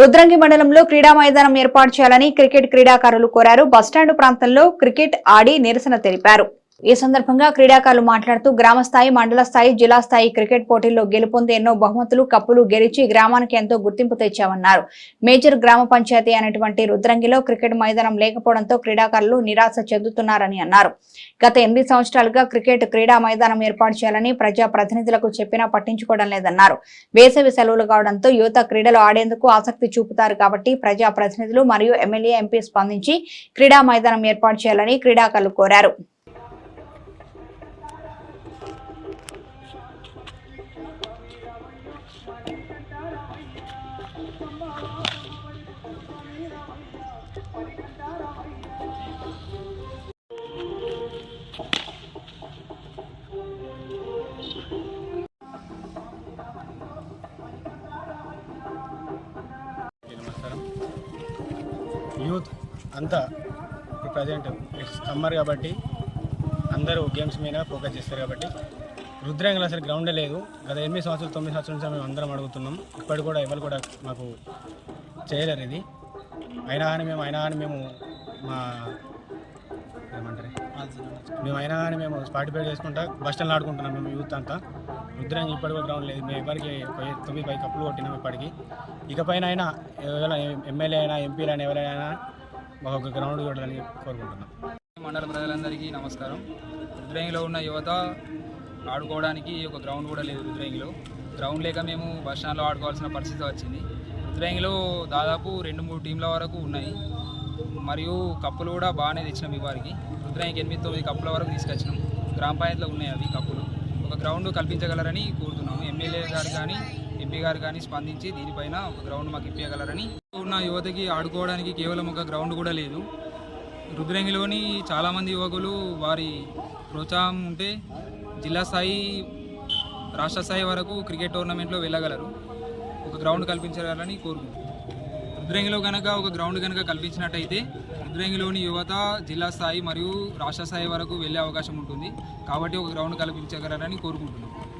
రుద్రంగి మండలంలో క్రీడా మైదానం ఏర్పాటు చేయాలని క్రికెట్ క్రీడాకారులు కోరారు. బస్టాండ్ ప్రాంతంలో క్రికెట్ ఆడి నిరసన తెలిపారు. ఈ సందర్భంగా క్రీడాకారులు మాట్లాడుతూ గ్రామ స్థాయి మండల స్థాయి జిల్లా స్థాయి క్రికెట్ పోటీల్లో గెలుపొంది ఎన్నో బహుమతులు కప్పులు గెలిచి గ్రామానికి ఎంతో గుర్తింపు తెచ్చామన్నారు. మేజర్ గ్రామ పంచాయతీ అనేటువంటి రుద్రంగిలో క్రికెట్ మైదానం లేకపోవడంతో క్రీడాకారులు నిరాశ చెందుతున్నారని అన్నారు. గత ఎనిమిది సంవత్సరాలుగా క్రికెట్ క్రీడా మైదానం ఏర్పాటు చేయాలని ప్రజా ప్రతినిధులకు చెప్పినా పట్టించుకోవడం లేదన్నారు. వేసవి సెలవులు కావడంతో యువత క్రీడలు ఆడేందుకు ఆసక్తి చూపుతారు కాబట్టి ప్రజా ప్రతినిధులు మరియు ఎమ్మెల్యే ఎంపీ స్పందించి క్రీడా మైదానం ఏర్పాటు చేయాలని క్రీడాకారులు కోరారు. యూత్ అంతా ఇప్పుడు ప్రజెంట్ సమ్మర్ కాబట్టి అందరూ గేమ్స్ మీద ఫోకస్ చేస్తారు కాబట్టి రుద్రంగా అసలు గ్రౌండే లేదు. గత ఎనిమిది సంవత్సరాలు తొమ్మిది సంవత్సరాల నుంచి మేము అందరం అడుగుతున్నాం. ఇప్పటి కూడా ఎవరు కూడా మాకు చేయలేరు ఇది. అయినా కానీ మేము అయినా కానీ మేము మా ఏమంటారు? మేము అయినా కానీ మేము పార్టిసిపేట్ చేసుకుంటా బస్ స్టాండ్లో ఆడుకుంటున్నాం మేము యూత్ అంతా. రుద్రంగి ఇప్పటి కూడా గ్రౌండ్ లేదు. మేము ఎవరికి ఒక తొమ్మిది పై కప్పులు కొట్టినాం ఇప్పటికి. ఇకపైన అయినా ఎవరైనా ఎమ్మెల్యే అయినా ఎంపీలు అయినా ఎవరైనా మాకు ఒక గ్రౌండ్ చూడాలని కోరుకుంటున్నాం. మండల ప్రజలందరికీ నమస్కారం. రుద్రేంగిలో ఉన్న యువత ఆడుకోవడానికి ఒక గ్రౌండ్ కూడా లేదు రుద్రేంగిలో. గ్రౌండ్ లేక మేము బస్ స్టాండ్లో ఆడుకోవాల్సిన పరిస్థితి వచ్చింది. రుద్రంగిలో దాదాపు రెండు మూడు టీంల వరకు ఉన్నాయి. మరియు కప్పులు కూడా బాగానే తెచ్చినాం ఈ వారికి. రుద్రేంగికి ఎనిమిది తొమ్మిది కప్పుల వరకు తీసుకొచ్చినాం. గ్రామ పంచాయతీలో ఉన్నాయి అవి కప్పులు. ఒక గ్రౌండ్ కల్పించగలరని కోరుతున్నాము. ఎమ్మెల్యే గారు కానీ ఎంపీ గారు కానీ స్పందించి దీనిపైన ఒక గ్రౌండ్ మాకు ఇప్పించగలరని ఉన్న యువతకి ఆడుకోవడానికి కేవలం ఒక గ్రౌండ్ కూడా లేదు. రుద్రంగిలోని చాలామంది యువకులు వారి ప్రోత్సాహం ఉంటే జిల్లా స్థాయి రాష్ట్ర స్థాయి వరకు క్రికెట్ టోర్నమెంట్లో వెళ్ళగలరు. ఒక గ్రౌండ్ కల్పించగలరని కోరుకుంటున్నాను రుద్రంగిలో కనుక ఒక గ్రౌండ్ కనుక కల్పించినట్టయితే రుద్రంగిలోని యువత జిల్లా స్థాయి మరియు రాష్ట్ర స్థాయి వరకు వెళ్ళే అవకాశం ఉంటుంది. కాబట్టి ఒక గ్రౌండ్ కల్పించగలరని కోరుకుంటున్నాం.